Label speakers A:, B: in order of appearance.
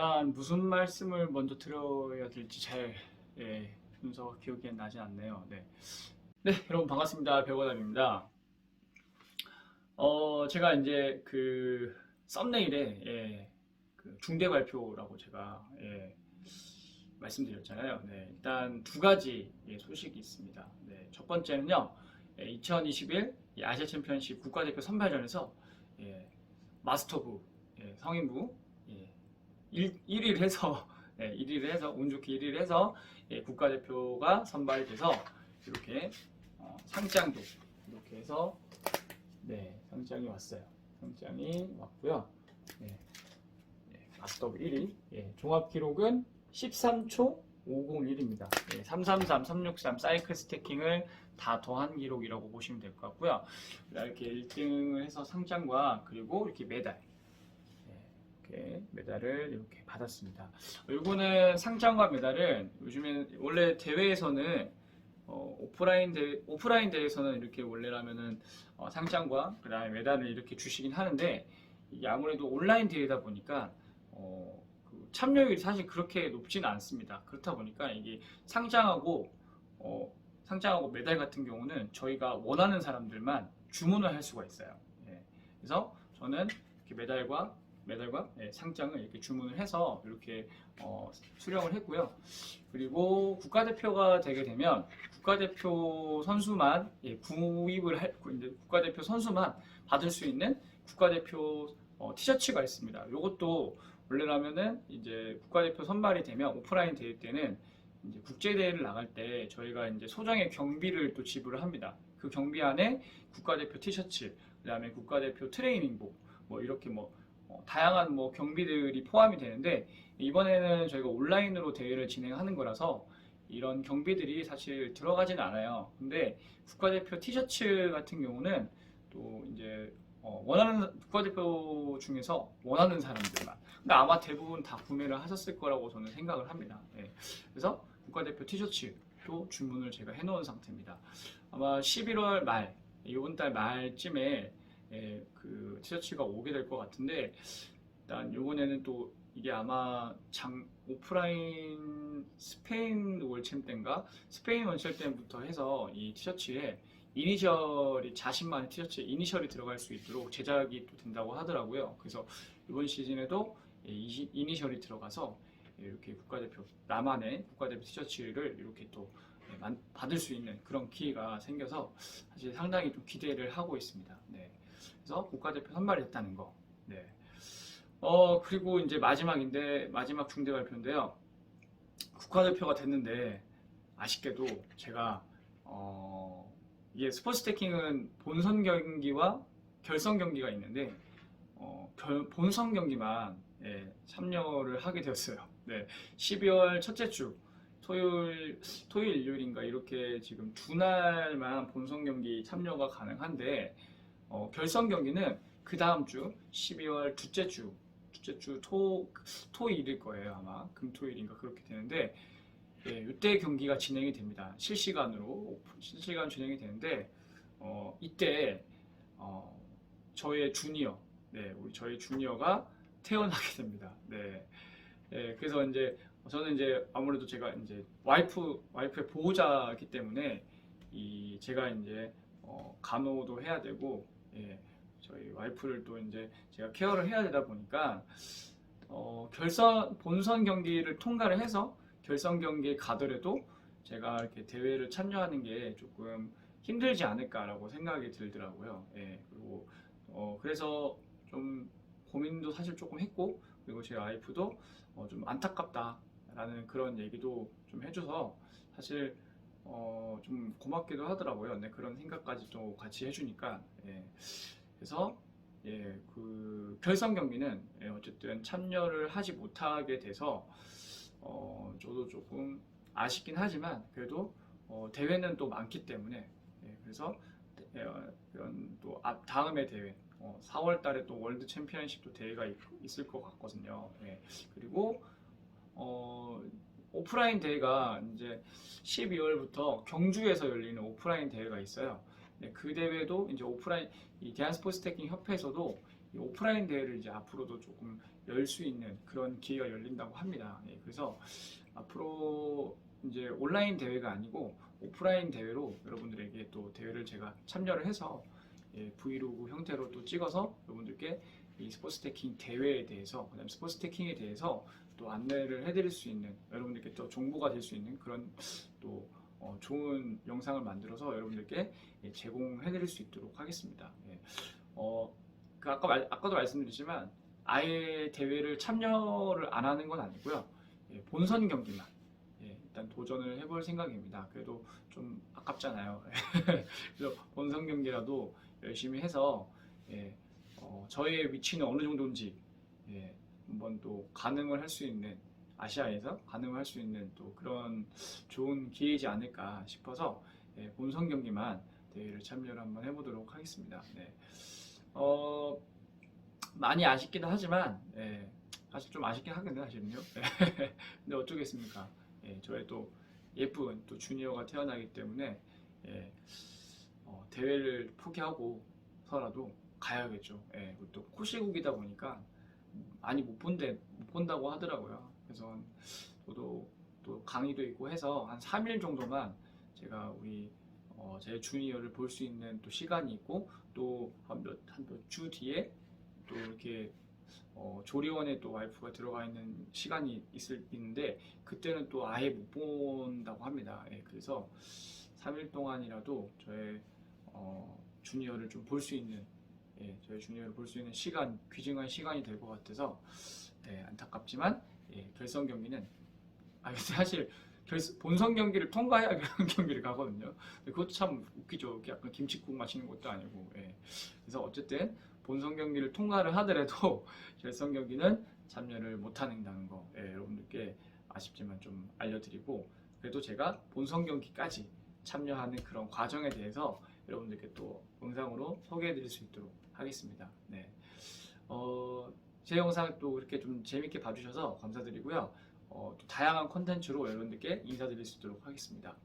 A: 일단 무슨 말씀을 먼저 드려야 될지 잘 예, 순서 기억이 나지 않네요. 네. 네, 여러분 반갑습니다. 배고담입니다. 어, 제가 이제 그 썸네일에 예, 그 중대 발표라고 제가 예, 말씀드렸잖아요. 네, 일단 두 가지 예, 소식이 있습니다. 네, 첫 번째는요, 예, 2021이 아시아 챔피언십 국가대표 선발전에서 예, 마스터부 예, 성인부 예, 1, 1위를 해서 예, 1위를 해서 운 좋게 1위를 해서 예, 국가대표가 선발이 돼서 이렇게 어, 상장도 이렇게 해서 네 상장이 왔어요. 상장이 왔고요. 네, 네, 마스터부 1위 예, 종합 기록은 13초 501입니다. 예, 333, 363 사이클 스태킹을 다 더한 기록이라고 보시면 될 것 같고요. 이렇게 1등을 해서 상장과 그리고 이렇게 메달 이렇게 메달을 이렇게 받았습니다. 이거는 상장과 메달은 요즘에 원래 대회에서는 어, 오프라인 대 오프라인 대회에서는 이렇게 원래라면은 어, 상장과 그다음에 메달을 이렇게 주시긴 하는데 아무래도 온라인 대회다 보니까 어, 그 참여율이 사실 그렇게 높지는 않습니다. 그렇다 보니까 이게 상장하고 어, 상장하고 메달 같은 경우는 저희가 원하는 사람들만 주문을 할 수가 있어요. 예. 그래서 저는 이렇게 메달과 메달과 예, 상장을 이렇게 주문을 해서 이렇게 어, 수령을 했고요. 그리고 국가대표가 되게 되면 국가대표 선수만 예, 구입을 할그 국가대표 선수만 받을 수 있는 국가대표 어, 티셔츠가 있습니다. 이것도 원래라면은 이제 국가대표 선발이 되면 오프라인 대회 때는 이제 국제 대회를 나갈 때 저희가 이제 소정의 경비를 또 지불을 합니다. 그 경비 안에 국가대표 티셔츠, 그 다음에 국가대표 트레이닝복, 뭐 이렇게 뭐 어, 다양한 뭐 경비들이 포함이 되는데 이번에는 저희가 온라인으로 대회를 진행하는 거라서 이런 경비들이 사실 들어가지는 않아요. 근데 국가대표 티셔츠 같은 경우는 또 이제 어, 원하는 국가대표 중에서 원하는 사람들만. 근데 아마 대부분 다 구매를 하셨을 거라고 저는 생각을 합니다. 예. 그래서 국가대표 티셔츠도 주문을 제가 해놓은 상태입니다. 아마 11월 말, 이번 달 말쯤에 예, 그 티셔츠가 오게 될 것 같은데 일단 요번에는 또 이게 아마 장 오프라인 스페인 월챔 때인가 스페인 월챔 때부터 해서 이 티셔츠에 이니셜이 자신만의 티셔츠에 이니셜이 들어갈 수 있도록 제작이 또 된다고 하더라고요. 그래서 이번 시즌에도 이 이니셜이 들어가서 이렇게 국가대표 나만의 국가대표 티셔츠를 이렇게 또 받을 수 있는 그런 기회가 생겨서 사실 상당히 좀 기대를 하고 있습니다. 네. 그래서 국가대표 선발이 됐다는 거. 네. 어, 그리고 이제 마지막인데, 마지막 중대 발표인데요. 국가대표가 됐는데, 아쉽게도 제가, 어, 이게 스포츠 테킹은 본선 경기와 결선 경기가 있는데, 어, 결- 본선 경기만 예, 참여를 하게 되었어요. 네. 12월 첫째 주, 토요일, 토요일, 일요일인가 이렇게 지금 두 날만 본선 경기 참여가 가능한데, 어, 결선 경기는 그 다음 주 12월 둘째 주 둘째 주 토, 토일일 거예요 아마. 금토일인가 그렇게 되는데 예, 이때 경기가 진행이 됩니다. 실시간으로 실시간 진행이 되는데 어, 이때 어, 저의 주니어 네 우리 저희 주니어가 태어나게 됩니다. 네. 예, 그래서 이제 저는 이제 아무래도 제가 이제 와이프 와이프의 보호자이기 때문에 이 제가 이제 어, 간호도 해야 되고 예, 저희 와이프를 또 이제 제가 케어를 해야 되다 보니까 어, 결선 본선 경기를 통과를 해서 결선 경기에 가더라도 제가 이렇게 대회를 참여하는 게 조금 힘들지 않을까라고 생각이 들더라고요. 예, 그리고 어, 그래서 좀 고민도 사실 조금 했고 그리고 제 와이프도 어, 좀 안타깝다라는 그런 얘기도 좀 해줘서 사실 어, 좀 고맙기도 하더라고요. 네, 그런 생각까지 또 같이 해주니까. 예. 그래서, 예, 그, 결선 경기는, 예, 어쨌든 참여를 하지 못하게 돼서, 어, 저도 조금 아쉽긴 하지만, 그래도, 어, 대회는 또 많기 때문에, 예, 그래서, 예, 어, 이런 또 앞, 다음에 대회, 어, 4월 달에 또 월드 챔피언십도 대회가 있, 있을 것 같거든요. 예. 그리고, 어, 오프라인 대회가 이제 12월부터 경주에서 열리는 오프라인 대회가 있어요. 네, 그 대회도 이제 오프라인 이 대한 스포츠 테킹 협회에서도 이 오프라인 대회를 이제 앞으로도 조금 열 수 있는 그런 기회가 열린다고 합니다. 예, 그래서 앞으로 이제 온라인 대회가 아니고 오프라인 대회로 여러분들에게 또 대회를 제가 참여를 해서 예, 브이로그 형태로 또 찍어서 여러분들께 이 스포츠 테킹 대회에 대해서 그다음 스포츠 테킹에 대해서 또 안내를 해드릴 수 있는 여러분들께 또 정보가 될 수 있는 그런 또 어, 좋은 영상을 만들어서 여러분들께 예, 제공해드릴 수 있도록 하겠습니다. 예. 어, 그 아까 말- 아까도 말씀드렸지만 아예 대회를 참여를 안 하는 건 아니고요. 예, 본선 경기만 예, 일단 도전을 해볼 생각입니다. 그래도 좀 아깝잖아요. 그래서 본선 경기라도 열심히 해서 예, 어, 저의 위치는 어느 정도인지 예, 한번 또 가늠을 할 수 있는 아시아에서 가늠을 할 수 있는 또 그런 좋은 기회이지 않을까 싶어서 예, 본선 경기만 대회를 참여를 한번 해보도록 하겠습니다. 네. 어, 많이 아쉽기도 하지만 예, 사실 좀 아쉽긴 하겠네요, 사실은요. 근데 어쩌겠습니까? 예, 저의 또 예쁜 또 주니어가 태어나기 때문에 예, 어, 대회를 포기하고 서라도 가야겠죠. 예, 또 코시국이다 보니까 많이 못 본데 못 본다고 하더라고요. 그래서 저도 또 강의도 있고 해서 한 3일 정도만 제가 우리 어, 제 주니어를 볼 수 있는 또 시간이 있고 또 한 몇 한 몇 주 뒤에 또 이렇게 어, 조리원에 또 와이프가 들어가 있는 시간이 있을 있는데 그때는 또 아예 못 본다고 합니다. 예, 그래서 3일 동안이라도 저의 어, 주니어를 좀 볼 수 있는 예, 저희 주니어를 볼 수 있는 시간 귀중한 시간이 될 것 같아서 예, 안타깝지만 예, 결선 경기는 아 근데 사실 결- 본선 경기를 통과해야 그런 경기를 가거든요. 그것도 참 웃기죠. 약간 김치국 마시는 것도 아니고. 예. 그래서 어쨌든 본선 경기를 통과를 하더라도 결선 경기는 참여를 못하는다는 거 예, 여러분들께 아쉽지만 좀 알려드리고 그래도 제가 본선 경기까지 참여하는 그런 과정에 대해서 여러분들께 또 영상으로 소개해 드릴 수 있도록 하겠습니다. 네. 어, 제 영상 또 이렇게 좀 재밌게 봐주셔서 감사드리고요. 어, 또 다양한 콘텐츠로 여러분들께 인사드릴 수 있도록 하겠습니다.